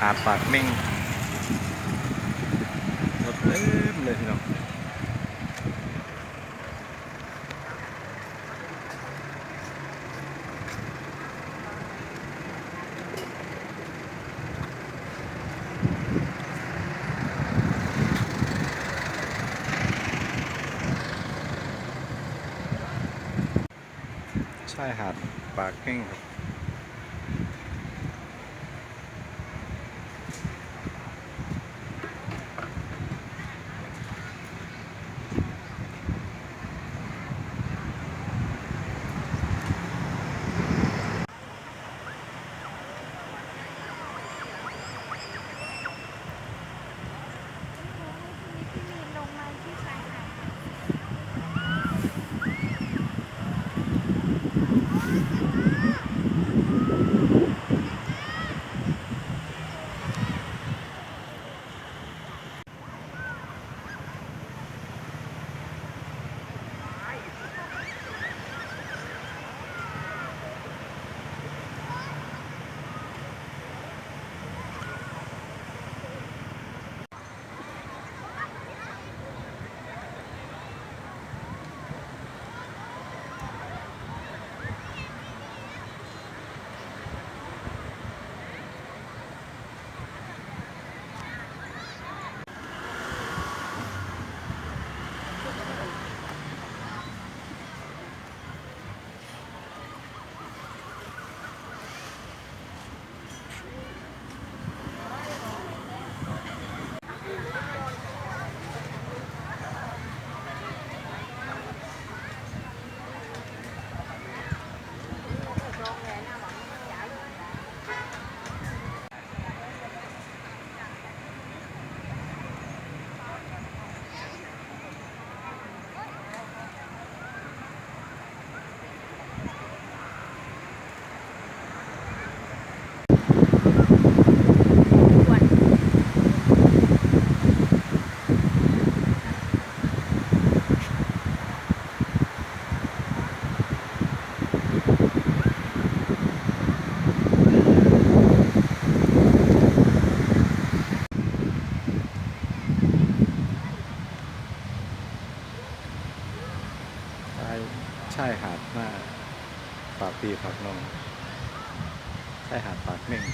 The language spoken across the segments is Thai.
หาปากเม่งรถเต็มเลยพี่น้องใช่หาดปากเม่งครับ ใช่หาดหน้าปากปีปากนงใช่หาดปากเม่ง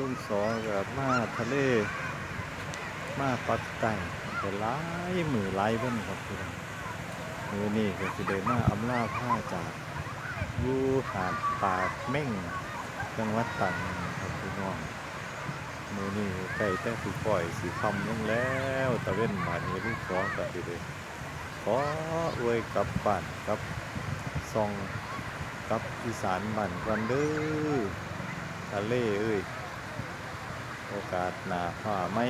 ลุงสอกับมาทะเล มาปักใต้แต่หลายมือหลายเพิ่นครับพี่น้องมือนี่ก็สิได้มาอำลาผ้าจากยูหาดปากเม่งจังหวัดตรังครับพี่น้องมือนี่ใกล้แต่สิปล่อยสิคำลงแล้วตะเว้นบานี้ลุงสอก็สิได้ขออวยกับบ้านกับซองกับอีสานบ้านก่อนเด้อทะเลเอ้ย โอกาสหนาฝ่าไม่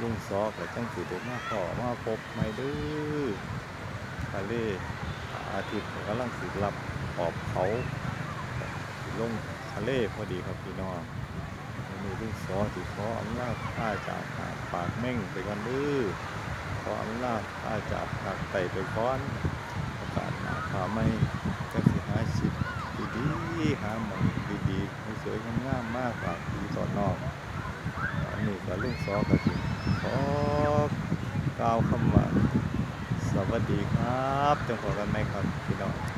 ลุงซอกแต่จังสิเด็มาขอมาพบไม่ดื้อทะเลอาทิตย์กำลังสิรับขอบเขาลงทะเลพอดีครับพี่น้องวันนี้ลุงซอสิขออำนาจข้าจากหาปากเม่งไปกันดื้อขออำนาจข้าจากหาดไต่ไปก้อนโอกาสหนาฝ่าไม่จังสิหาชิดดีๆหาหมองดีๆสวยงามมากฝากพี่ต่อนอก อันนี้ก็ลุงซอก็สิขอกล่าวคำว่าสวัสดีครับจงหวะกันไหมครับพี่น้อง